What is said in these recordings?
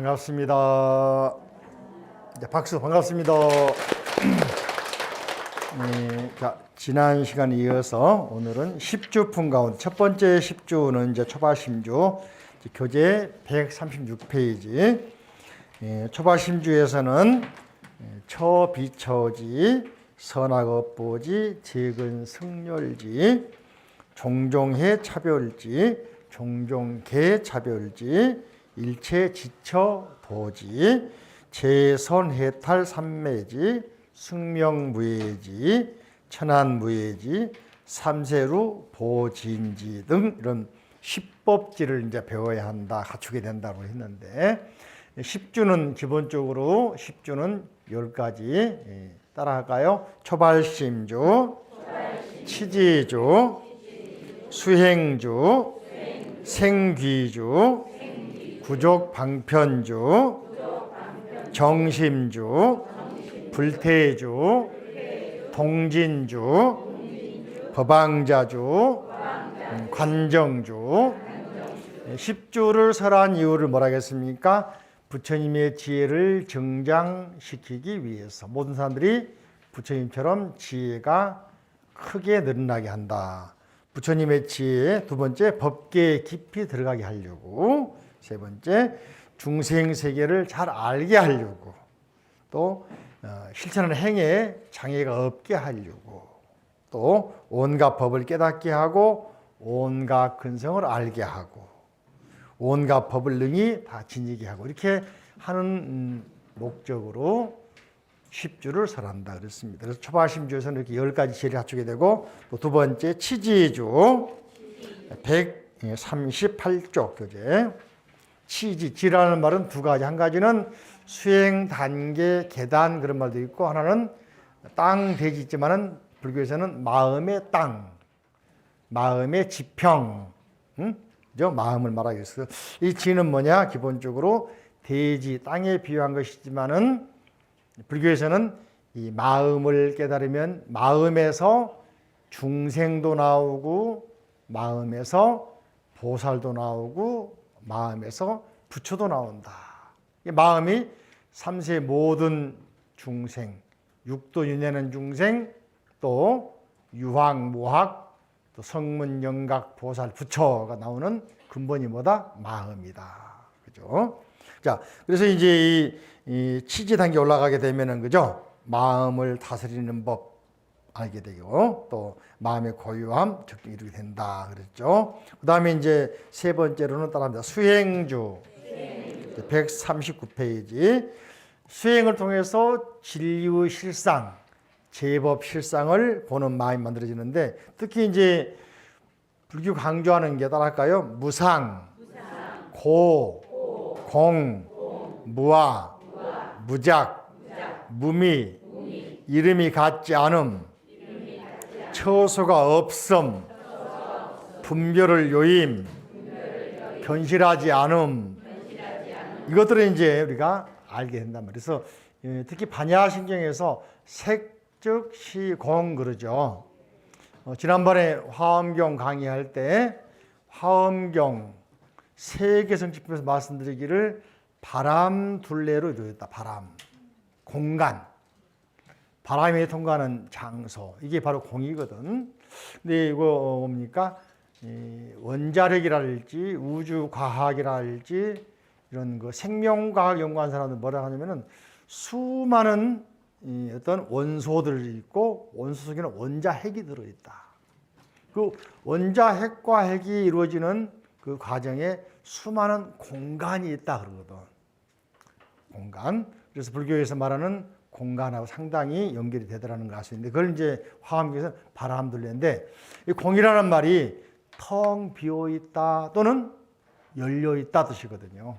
반갑습니다. 네, 박수 반갑습니다. 네, 자, 지난 시간에 이어서 오늘은 10주품 가운데 첫 번째 10주는 이제 초바심주 교재 136페이지 예, 초바심주에서는 예, 처비처지 선악업보지 재근승렬지 종종해 차별지 종종개 차별지 일체 지처 도지 재선해탈 삼매지 승명무예지 천안무예지 삼세루 보진지 등 이런 십법지를 이제 배워야 한다 갖추게 된다고 했는데 십주는 기본적으로 십주는 열 가지 예, 따라할까요? 초발심주, 치지주, 수행주, 생귀주, 구족 방편주, 정심주, 불태주, 동진주, 법왕자주, 음, 관정주. 예, 십주를 설한 이유를 뭐라 하겠습니까? 부처님의 지혜를 증장시키기 위해서 모든 사람들이 부처님처럼 지혜가 크게 늘어나게 한다. 부처님의 지혜에 두 번째 법계에 깊이 들어가게 하려고 세 번째 중생 세계를 잘 알게 하려고 또 어, 실천하는 행에 장애가 없게 하려고 또 온갖 법을 깨닫게 하고 온갖 근성을 알게 하고 온갖 법을 능히 다 지니게 하고 이렇게 하는 음, 목적으로 십주를 설한다 그랬습니다. 그래서 초바심주에서는 이렇게 열 가지 지혜를 갖추게 되고 또두 번째 치지주 138쪽 교재 치지 지라는 말은 두 가지 한 가지는 수행 단계 계단 그런 말도 있고 하나는 땅 대지 있지만은 불교에서는 마음의 땅 마음의 지평 응? 그죠? 마음을 말하겠어요. 이 지는 뭐냐? 기본적으로 대지 땅에 비유한 것이지만은 불교에서는 이 마음을 깨달으면 마음에서 중생도 나오고 마음에서 보살도 나오고 마음에서 부처도 나온다. 이 마음이 삼세 모든 중생, 육도 윤회는 중생, 또 유학, 무학, 또 성문, 영각, 보살, 부처가 나오는 근본이 뭐다? 마음이다. 그죠? 자, 그래서 이제 이, 이 치지 단계 올라가게 되면은 그죠? 마음을 다스리는 법 알게 되고 또 마음의 고유함 적정 이루게 된다 그랬죠. 그다음에 이제 세 번째로는 따라합니다. 수행주 139페이지 수행을 통해서 진리의 실상, 제법 실상을 보는 마음이 만들어지는데 특히 이제 불교 강조하는 게 따랄까요? 무상, 고, 공, 무아, 무작, 무미, 이름이 같지 않음, 처소가 없음, 분별을 요임, 견실하지 않음, 이것들을 이제 우리가 알게 말이에요. 그래서 예, 특히 반야신경에서 색즉 시공 그러죠. 어, 지난번에 화엄경 강의할 때 화엄경 세계성집에서 말씀드리기를 바람 둘레로 이루어졌다. 바람, 공간, 바람이 통과하는 장소 이게 바로 공이거든. 근데 이거 뭡니까? 이 원자력이랄지 우주 과학이랄지 이런 그 생명과학 연구하는 사람들 뭐라 하냐면은 수많은 이 어떤 원소들이 있고 원소 속에는 원자 핵이 들어 있다. 그 원자 핵과 핵이 이루어지는 그 과정에 수많은 공간이 있다 그러거든. 공간. 그래서 불교에서 말하는 공간하고 상당히 연결이 되더라는 걸 알 수 있는데 그걸 이제 화엄경에서 바람둘레인데 이 공이라는 말이 텅 비어 있다 또는 열려 있다 뜻이거든요.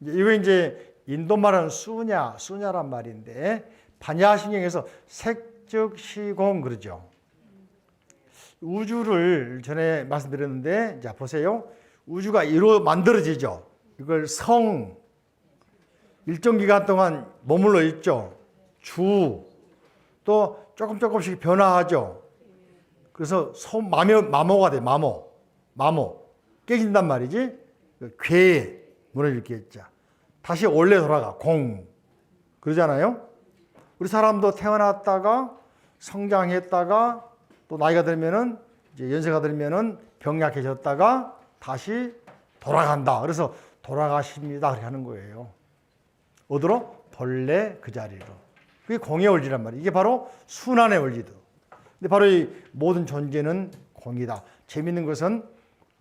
이거 이제 인도 말하는 수냐, 수냐란 말인데 반야신경에서 색즉시공 그러죠. 우주를 전에 말씀드렸는데 자 보세요. 우주가 이로 만들어지죠. 이걸 성 일정 기간 동안 머물러 있죠. 주 또 조금 조금씩 변화하죠. 그래서 소 마모 마모가 돼 마모 마모 깨진단 말이지. 괴 무너질 게 있죠. 다시 원래 돌아가 공 그러잖아요. 우리 사람도 태어났다가 성장했다가 또 나이가 들면은 이제 연세가 들면은 병약해졌다가 다시 돌아간다. 그래서 돌아가십니다. 그렇게 하는 거예요. 어디로? 본래 그 자리로. 그게 공의 원리란 말이에요. 이게 바로 순환의 원리도. 근데 바로 이 모든 존재는 공이다. 재밌는 것은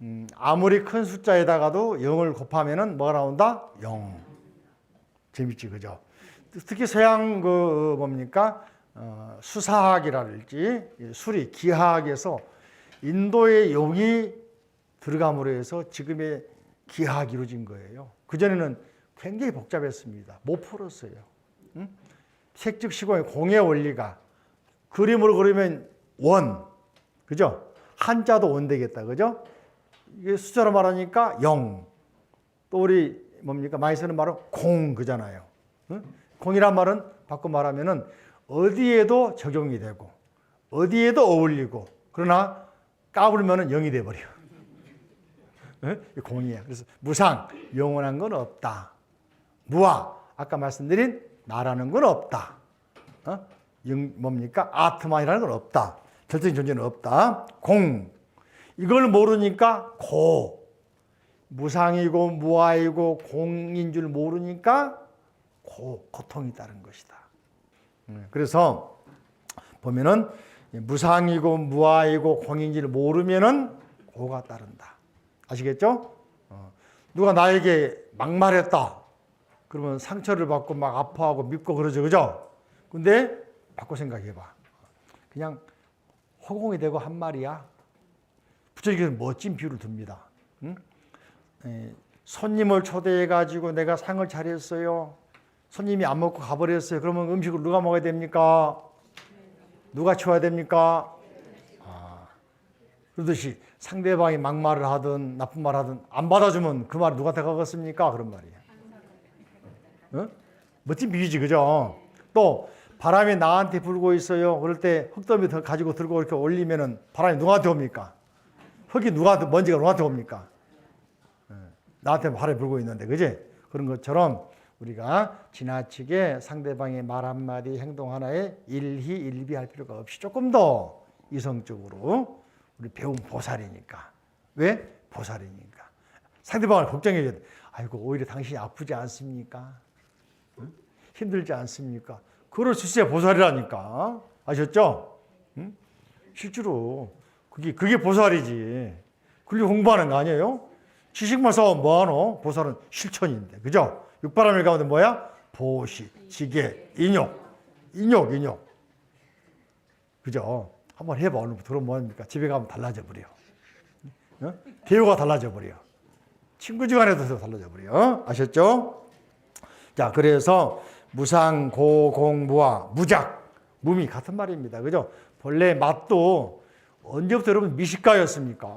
음, 아무리 큰 숫자에다가도 0을 곱하면은 뭐가 나온다? 0. 재밌지, 그죠? 특히 서양 그 뭡니까? 어, 수사학이랄지 수리, 기하학에서 인도의 용이 들어감으로 해서 지금의 기하학이 이루어진 거예요. 그전에는 굉장히 복잡했습니다. 못 풀었어요. 응? 색즉 시공의 공의 원리가 그림으로 그리면 원, 그죠? 한자도 원 되겠다, 그죠? 이게 숫자로 말하니까 영. 또 우리 뭡니까 많이 쓰는 말은 공 그잖아요. 응? 공이란 말은 바꿔 말하면은 어디에도 적용이 되고 어디에도 어울리고 그러나 까불면은 영이 돼 버려. 응? 이 공이야. 그래서 무상 영원한 건 없다. 무아 아까 말씀드린 나라는 건 없다. 어? 영, 뭡니까 아트만이라는 건 없다. 절대적인 존재는 없다. 공 이걸 모르니까 고 무상이고 무아이고 공인 줄 모르니까 고 고통이 따른 것이다. 음, 그래서 보면은 무상이고 무아이고 공인지를 모르면은 고가 따른다. 아시겠죠? 어, 누가 나에게 막말했다. 그러면 상처를 받고 막 아파하고 밉고 그러죠, 그죠? 근데 바꿔 생각해 봐. 그냥 허공이 되고 한 말이야. 부처님께서 멋진 비유를 듭니다. 응? 에, 손님을 초대해 가지고 내가 상을 차렸어요. 손님이 안 먹고 가버렸어요. 그러면 음식을 누가 먹어야 됩니까? 누가 치워야 됩니까? 아, 그러듯이 상대방이 막말을 하든 나쁜 말 하든 안 받아주면 그 말 누구한테 가겠습니까? 그런 말이에요. 어? 멋진 비유지, 그죠? 또 바람이 나한테 불고 있어요. 그럴 때 흙더미 더 가지고 들고 이렇게 올리면은 바람이 누구한테 옵니까? 흙이 누구한테 먼지가 누구한테 옵니까? 예, 나한테 바람이 불고 있는데, 그지? 그런 것처럼 우리가 지나치게 상대방의 말 한마디, 행동 하나에 일희 일비할 필요가 없이 조금 더 이성적으로 우리 배운 보살이니까. 왜? 보살이니까. 상대방을 걱정해야 돼. 아이고, 오히려 당신이 아프지 않습니까? 응? 힘들지 않습니까? 그럴 수 있어야 보살이라니까. 아셨죠? 응? 실제로 그게 그게 보살이지. 그게 공부하는 거 아니에요? 지식만 쌓으면 뭐하노? 보살은 실천인데, 그죠? 육바람일 가운데 뭐야? 보시, 지계, 인욕, 인욕, 인욕. 그죠? 한번 해봐. 오늘 들어보면 뭐합니까? 집에 가면 달라져 버려. 어? 대우가 달라져 버려. 친구 지간에도 달라져 버려. 어? 아셨죠? 자, 그래서 무상, 고, 공, 무아, 무작, 무미 같은 말입니다. 그죠? 본래 맛도 언제부터 여러분 미식가였습니까?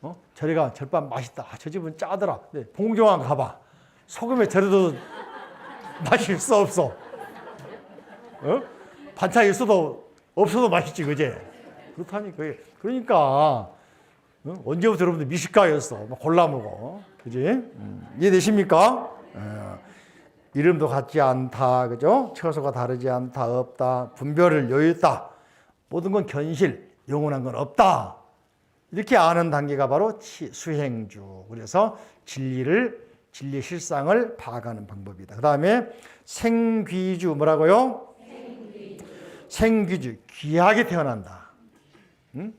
어? 저리가 절반 맛있다. 아, 저 집은 짜더라. 네, 봉종환 가봐. 소금에 절여도 맛이 있어 없어? 어? 반찬 있어도 없어도 맛있지, 그제? 그렇다니까. 그러니까 어? 언제부터 여러분들 미식가였어. 막 골라 먹어, 그지? 음, 이해되십니까? 어. 이름도 같지 않다, 그죠? 처소가 다르지 않다, 없다, 분별을 여유 있다. 모든 건 견실, 영원한 건 없다. 이렇게 아는 단계가 바로 수행주. 그래서 진리를 진리 실상을 파악하는 방법이다. 그 다음에 생귀주 뭐라고요? 생귀주 귀하게 태어난다. 응?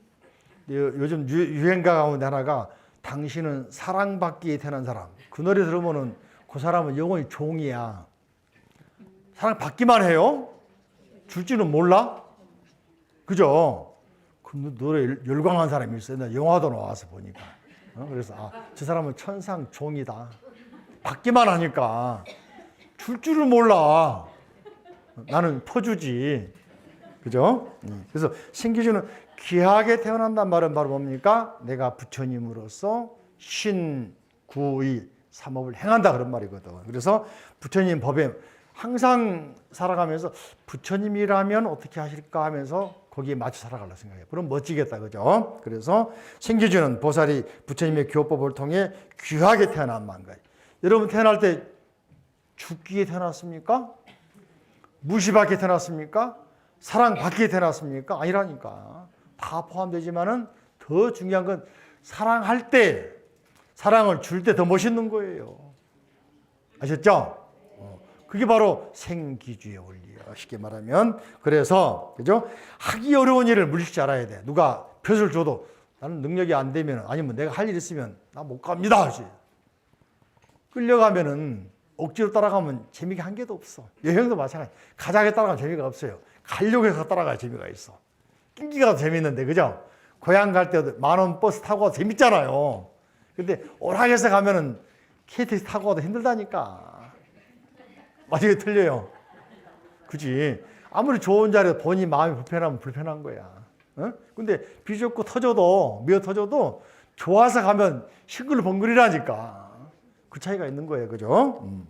요즘 유행가 가운데 하나가 당신은 사랑받기에 태어난 사람. 그 노래 들으면은 그 사람은 영원히 종이야. 사랑 받기만 해요. 줄지는 몰라. 그죠? 그 노래 열광한 사람이 있어요. 나 영화도 나와서 보니까. 어? 그래서 아, 저 사람은 천상 종이다. 받기만 하니까 줄 줄을 몰라. 나는 퍼주지. 그죠? 그래서 신기주는 귀하게 태어난단 말은 바로 뭡니까? 내가 부처님으로서 신구의 삼업을 행한다 그런 말이거든. 그래서 부처님 법에 항상 살아가면서 부처님이라면 어떻게 하실까 하면서 거기에 맞춰 살아가려 생각해요. 그럼 멋지겠다, 그죠? 그래서 생기주는 보살이 부처님의 교법을 통해 귀하게 태어난 만가. 여러분 태어날 때 죽기에 태어났습니까? 무시받게 태어났습니까? 사랑받게 태어났습니까? 아니라니까. 다 포함되지만은 더 중요한 건 사랑할 때, 사랑을 줄 때 더 멋있는 거예요. 아셨죠? 어, 그게 바로 생기주의 원리예요. 쉽게 말하면. 그래서, 그죠? 하기 어려운 일을 물리칠 줄 알아야 돼. 누가 표를 줘도 나는 능력이 안 되면, 아니면 내가 할 일 있으면 나 못 갑니다. 하지. 끌려가면은 억지로 따라가면 재미가 한 개도 없어. 여행도 마찬가지. 가자게 따라가면 재미가 없어요. 가려고 해서 따라가야 재미가 있어. 낑기가 재밌는데, 그죠? 고향 갈 때도 만 원 버스 타고 재밌잖아요. 근데 오락에서 가면은 KTX 타고 가도 힘들다니까. 맞아요, 틀려요. 그지? 아무리 좋은 자리에 본인 마음이 불편하면 불편한 거야. 어? 근데 비 좁고 터져도, 미어 터져도 좋아서 가면 싱글벙글이라니까. 그 차이가 있는 거예요. 그죠? 음.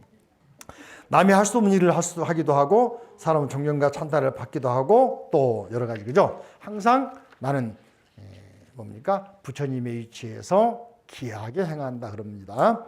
남이 할 수 없는 일을 할 수, 하기도 하고, 사람은 존경과 찬탄을 받기도 하고, 또 여러 가지, 그죠? 항상 나는, 에, 뭡니까? 부처님의 위치에서 기하게 행한다. 그럽니다.